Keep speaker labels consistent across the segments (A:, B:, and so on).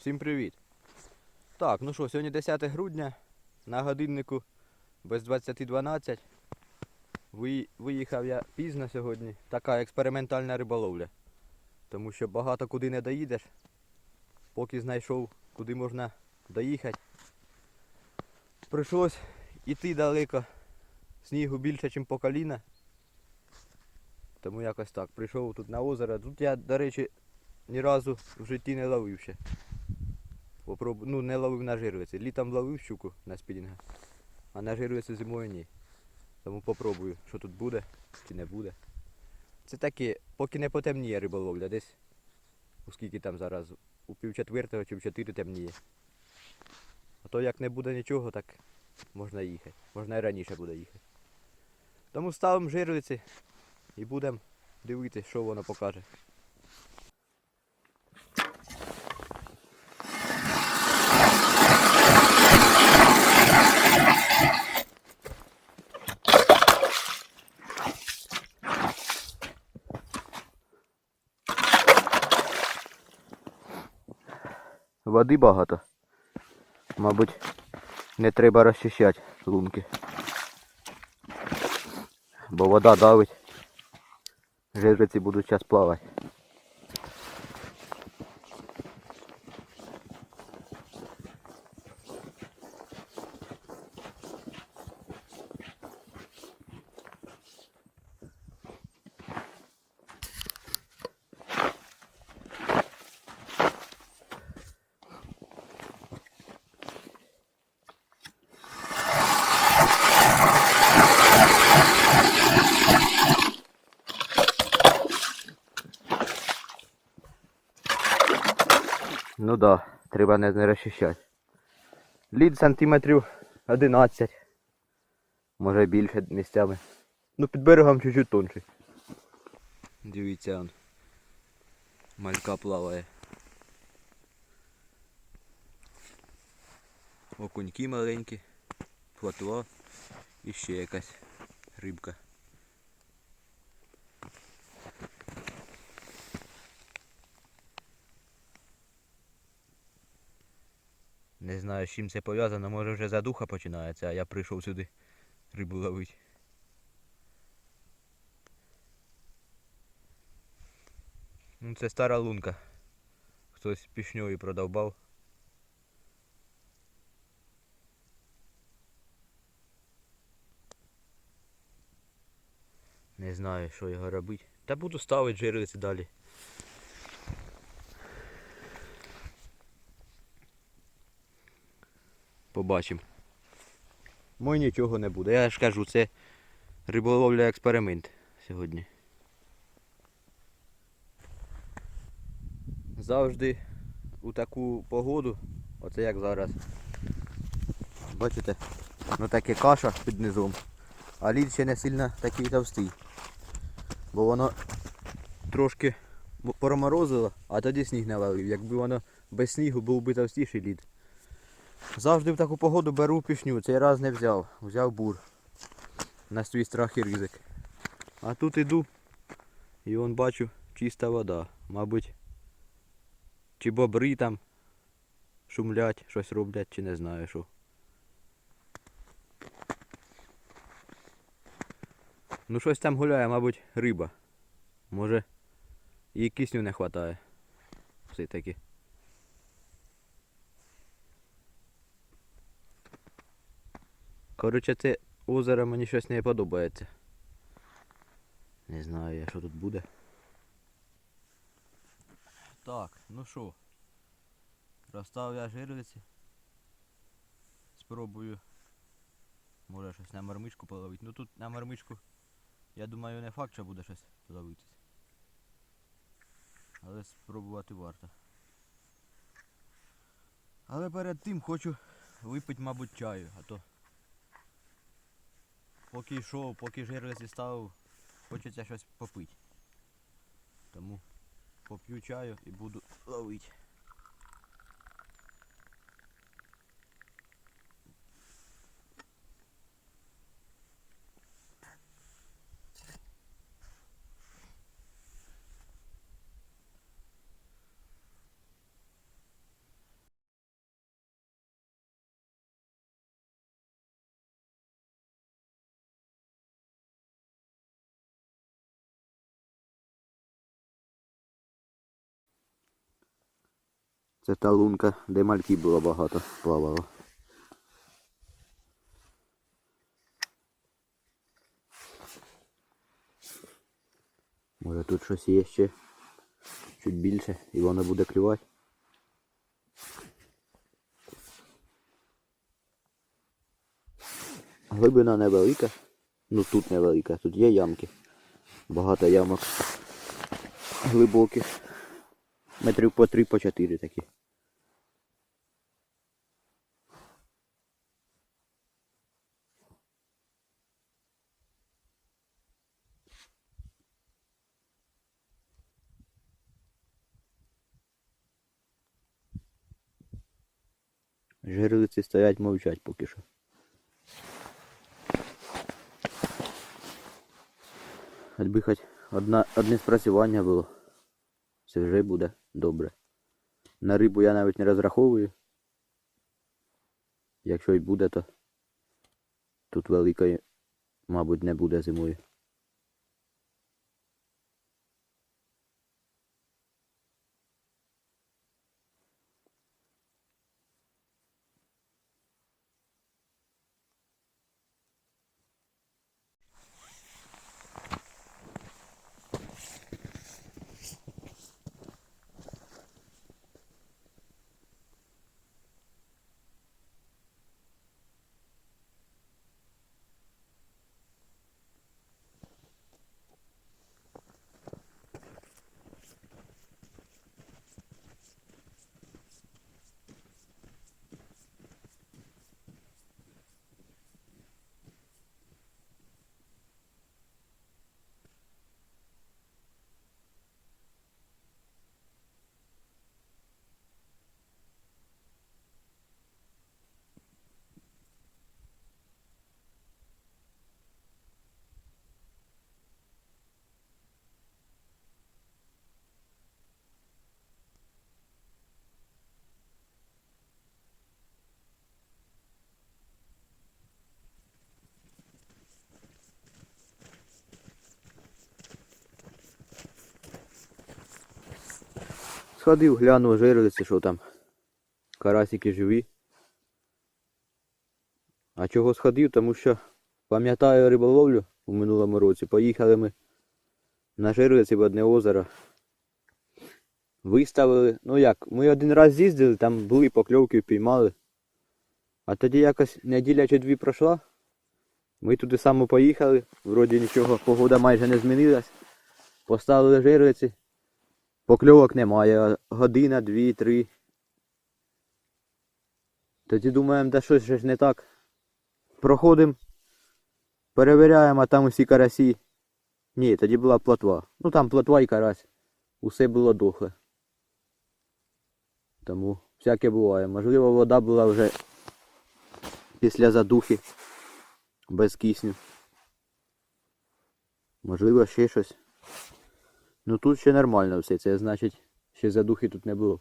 A: Всім привіт! Так, ну що, сьогодні 10 грудня, на годиннику без 20.12. Ви- Виїхав я пізно сьогодні. Така експериментальна риболовля. Тому що багато куди не доїдеш. Поки знайшов, куди можна доїхати. Прийшлось іти далеко. Снігу більше, ніж по коліна. Тому якось так. Прийшов тут на озеро. Тут я, до речі, ні разу в житті не ловив ще. Попроб... Ну, не ловив на жирвиці. Літом ловив щуку на спінінга, а на жирвиці зимою ні. Тому попробую, що тут буде чи не буде. Це таке, поки не потемніє риболовля, десь у скільки там зараз, у пів четвертого чи в чотири темніє. А то як не буде нічого, так можна їхати. Можна і раніше буде їхати. Тому ставимо жирвиці і будемо дивитися, що воно покаже. Води багато. Мабуть, не треба розчищати лунки. Бо вода давить. Жижиці будуть зараз плавати. Ну да, треба не, не розчищати. Лід сантиметрів 11. Може більше місцями. Ну під берегом чуть-чуть тонший. Дивіться он. Малька плаває. Окуньки маленькі, плотва і ще якась рибка. Не знаю, з чим це пов'язано, може вже задуха починається, а я прийшов сюди рибу ловити. Ну це стара лунка. Хтось пішньою продовбав. Не знаю, що його робити. Та буду ставити жириці далі. Побачимо. Мой нічого не буде. Я ж кажу, це риболовля експеримент сьогодні. Завжди у таку погоду, оце як зараз. Бачите, ну таке каша під низом. А лід ще не сильно такий товстий. Бо воно трошки проморозило, а тоді сніг навалив. Якби воно без снігу був би товстіший лід. Завжди в таку погоду беру пішню. Цей раз не взяв. Взяв бур. На свій страх і ризик. А тут іду і вон бачу чиста вода. Мабуть, чи бобри там шумлять, щось роблять, чи не знаю що. Ну щось там гуляє, мабуть, риба. Може їй кисню не вистачає. Все таки. Коротше, це озеро мені щось не подобається. Не знаю я, що тут буде. Так, ну що. Розстав я жирвиці. Спробую. Може щось на мармичку половити. Ну тут на мармичку, я думаю, не факт, що буде щось ловитись. Але спробувати варто. Але перед тим хочу випити, мабуть, чаю, а то поки йшов, поки жирлиці ставив, хочеться щось попити. Тому поп'ю чаю і буду ловити. Це та лунка, де мальки було багато плавало. Може тут щось є ще чуть більше і воно буде клювати. Глибина невелика. Ну тут невелика, тут є ямки. Багато ямок глибоких. Метрів по три, по чотири такі. Жерлиці стоять мовчать поки що. Хоч хоч одне спрацювання було. Це вже буде добре. На рибу я навіть не розраховую. Якщо й буде, то тут великої, мабуть, не буде зимою. Сходив, глянув жерлиці, що там. Карасики живі. А чого сходив? Тому що пам'ятаю риболовлю у минулому році. Поїхали ми на жерлиці в одне озеро. Виставили. Ну як, ми один раз з'їздили, там були покльовки, піймали. А тоді якось неділя чи дві пройшла. Ми туди саме поїхали. Вроді нічого, погода майже не змінилась. Поставили жерлиці. Покльовок немає. Година, дві, три. Тоді думаємо, да щось ж не так. Проходимо, перевіряємо, а там усі карасі. Ні, тоді була плотва. Ну там плотва і карась. Усе було дохле. Тому всяке буває. Можливо, вода була вже після задухи. Без кисню. Можливо, ще щось. Ну тут ще нормально все, це значить, ще задухи тут не було.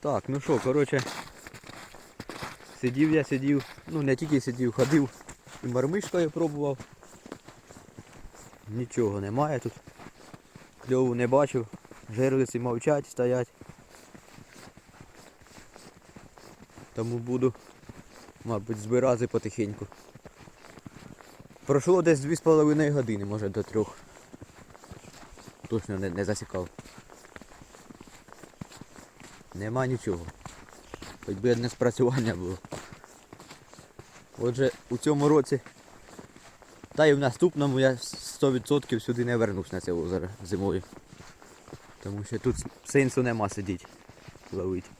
A: Так, ну що, коротше, сидів я, сидів, ну не тільки сидів, ходив і мармишкою пробував. Нічого немає тут. Кльову не бачив, жерлиці мовчать, стоять. Тому буду, мабуть, збирати потихеньку. Пройшло десь 2,5 години, може до трьох. Точно не, не засікав. Нема нічого. Хоч би одне спрацювання було. Отже, у цьому році, та й в наступному я 100% сюди не вернусь на це озеро зимою. Тому що тут сенсу нема сидіти, ловити.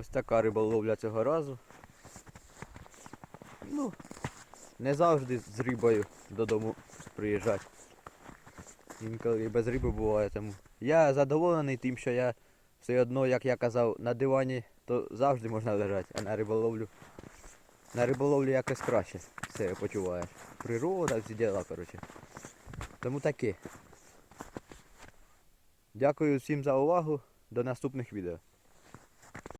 A: Ось така риболовля цього разу. Ну, не завжди з рибою додому приїжджати. Інколи без риби буває. Тому я задоволений тим, що я все одно, як я казав, на дивані то завжди можна лежати, а на риболовлю. На риболовлю якось краще себе почуваєш. Природа, всі діла, коротше. Тому таке. Дякую всім за увагу. До наступних відео.